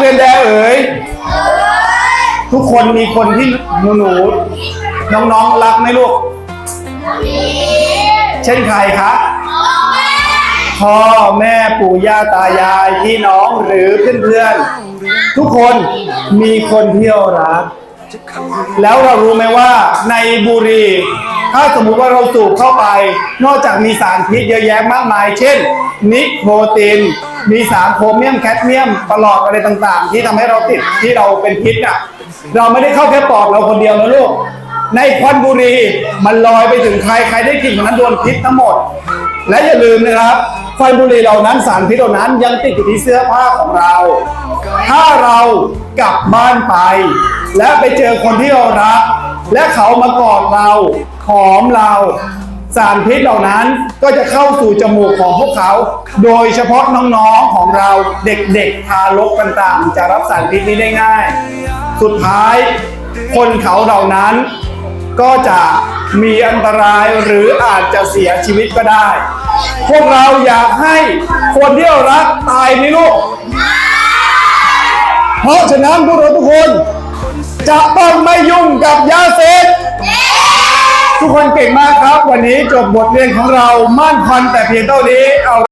เรียนแดเอ๋ยทุกคนมีคนที่หนูหนูน้องๆรักไหมลูก เช่นใครคะพ่อแม่ปู่ย่าตายายพี่น้องหรือเพื่อนๆทุกคนมีคนที่เรารัก แล้วเรารู้ไหมว่าในบุรีถ้าสมมุติว่าเราสูบเข้าไป นอกจากมีสารพิษเยอะแยะมากมาย เช่น นิโคติน มีสารโครเมียมแคดเมียมปลอดอะไรต่างๆ ที่ทำให้เราติดที่เราเป็นพิษอะเราไม่ได้เข้าแค่ปอดเราคนเดียวนะลูกในควันบุรีมันลอยไปถึงใครใครได้กลิ่นคนนั้นโดนพิษทั้งหมด และอย่าลืมนะครับควันบุรีเหล่านั้นสารพิษเหล่านั้นยังติดอยู่ที่เสื้อผ้าของเรา ถ้าเรากลับบ้านไป และไปเจอคนที่เรารัก และเขามากอดเราหอมเรา สารพิษเหล่านั้นก็จะเข้าสู่จมูกของพวกเขา โดยเฉพาะน้องๆของเราเด็กๆ ทารกต่างๆ จะรับสารพิษนี้ได้ง่าย สุดท้าย คนเขาเหล่านั้น ก็จะมีอันตรายหรืออาจจะเสียชีวิตก็ได้ พวกเราอยากให้คนที่เรารักตายไหมลูก เพราะฉะนั้นพวกเราทุกคน จะต้องไม่ยุ่งกับยาเสพติด ทุกคนเก่งมากครับ วันนี้จบบทเรียนของเรา มั่นพันแต่เพียงเท่านี้เอา